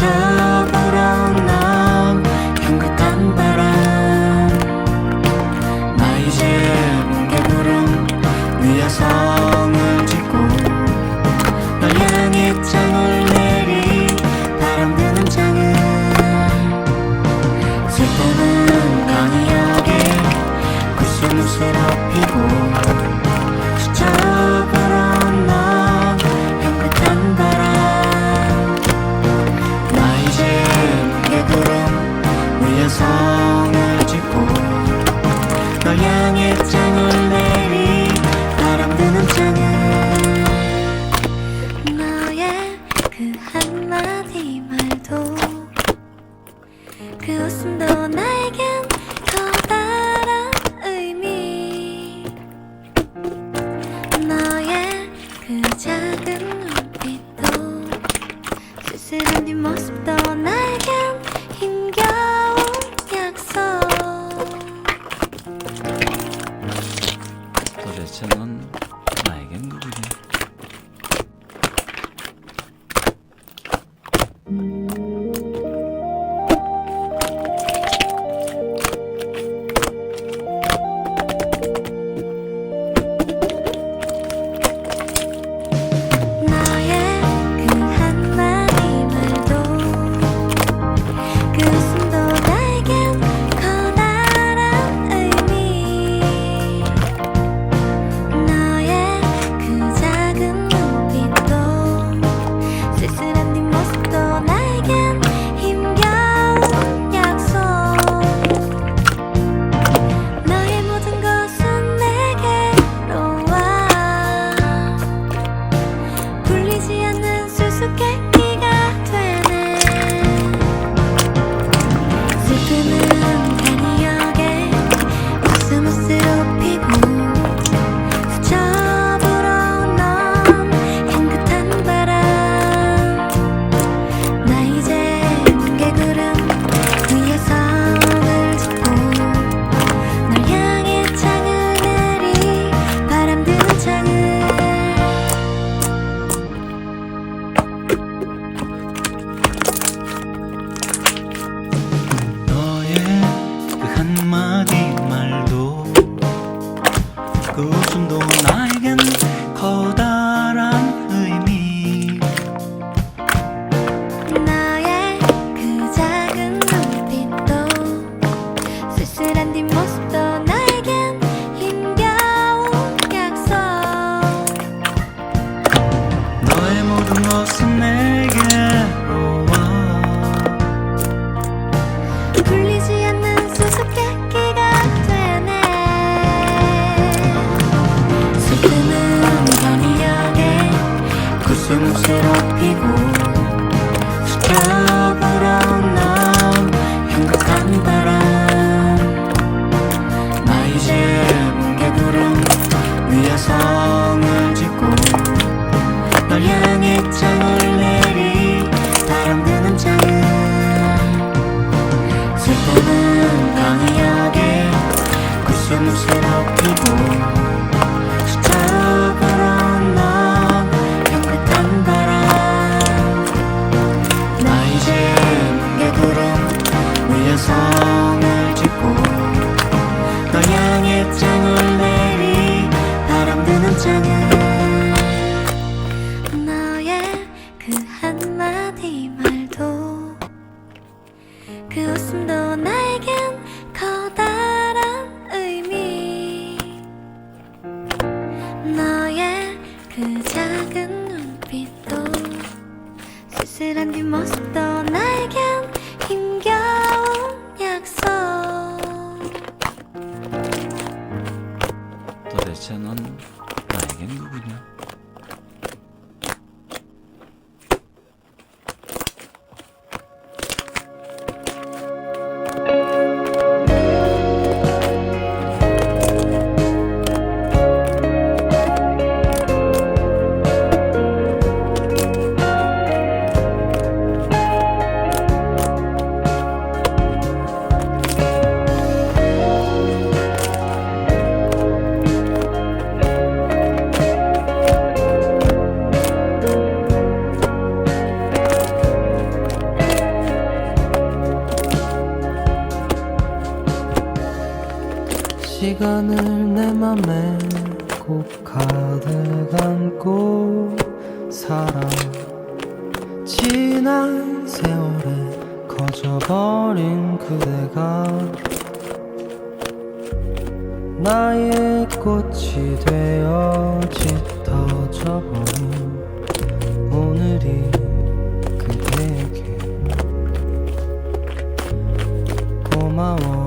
time. 그 웃음도 나 시간을 내 맘에 꼭 가득 안고 살아. 지난 세월에 커져버린 그대가 나의 꽃이 되어 짙어져버린 오늘이 그대에게 고마워.